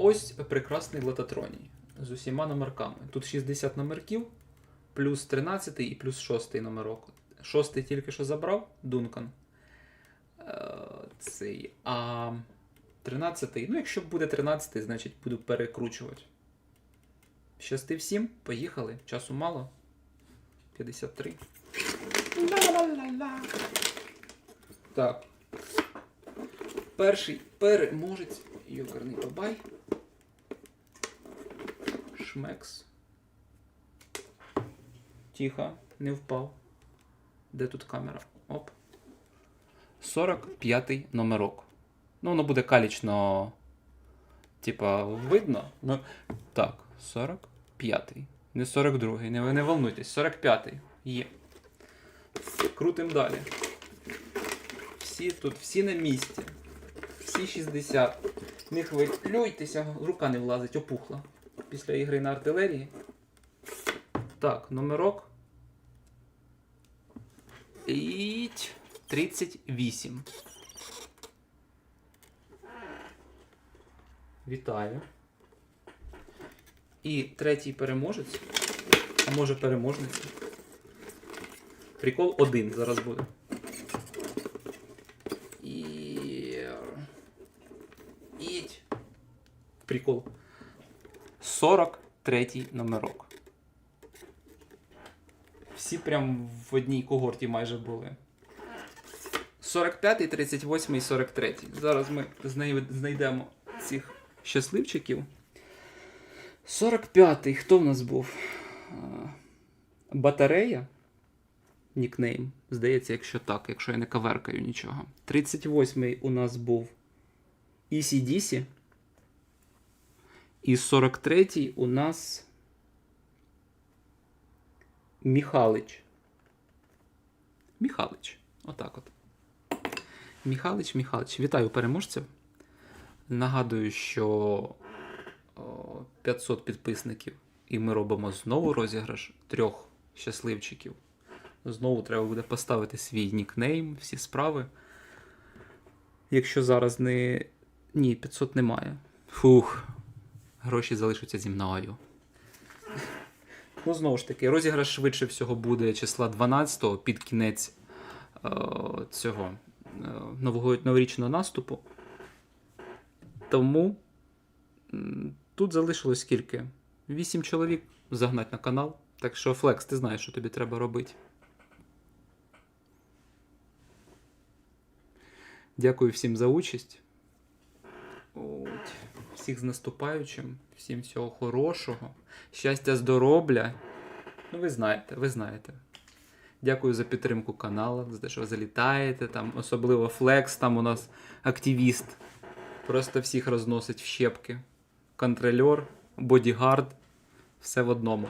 ось прекрасний лототроній з усіма номерками. Тут 60 номерків, плюс 13 і плюс 6 номерок. Шостий тільки що забрав Дункан. Е, Цей. А 13, ну якщо буде 13-й, значить буду перекручувати. Щасти всім, поїхали. Часу мало. 53. Ла-ла-ла-ла. Так. Перший переможець. Йокарний бабай. Шмекс. Тихо, не впав. Де тут камера? Оп. 45-й номерок. Ну, воно буде калічно. Типа, видно. Ну, так, 45-й. Не 42-й, не, не волнуйтесь, 45-й. Є. Крутим далі. Всі тут, всі на місці. Всі 60. Не хвилюйтеся, рука не влазить, опухла. Після ігри на артилерії. Так, номерок. І 38. Вітаю. І третій переможець. А може переможниця. Прикол один зараз буде. І. Ідь. Прикол. 43 номерок. Всі прям в одній когорті майже були. 45, 38 і 43. Зараз ми знайдемо цих щасливчиків. 45-й. Хто в нас був? Батарея. Нікнейм. Здається, якщо так, якщо я не каверкаю нічого. 38-й у нас був ECDC. І 43-й у нас Міхалич. Міхалич. Отак от. Міхалич, Міхалич. Вітаю переможців. Нагадую, що 500 підписників, і ми робимо знову розіграш трьох щасливчиків. Знову треба буде поставити свій нікнейм, всі справи. Якщо зараз не. Ні, 500 немає. Фух, гроші залишаться зі мною. Ну, знову ж таки, розіграш швидше всього буде числа 12-го під кінець е, цього е, нового, новорічного наступу. Тому тут залишилось скільки? 8 чоловік загнать на канал. Так що, Флекс, ти знаєш, що тобі треба робити. Дякую всім за участь. Всіх з наступаючим, всім всього хорошого, щастя, здоров'я. Ну, ви знаєте, ви знаєте. Дякую за підтримку каналу, за те, що залітаєте. Там, особливо Флекс, там у нас активіст. Просто всіх розносить в щепки. Контрольор, бодігард, все в одному.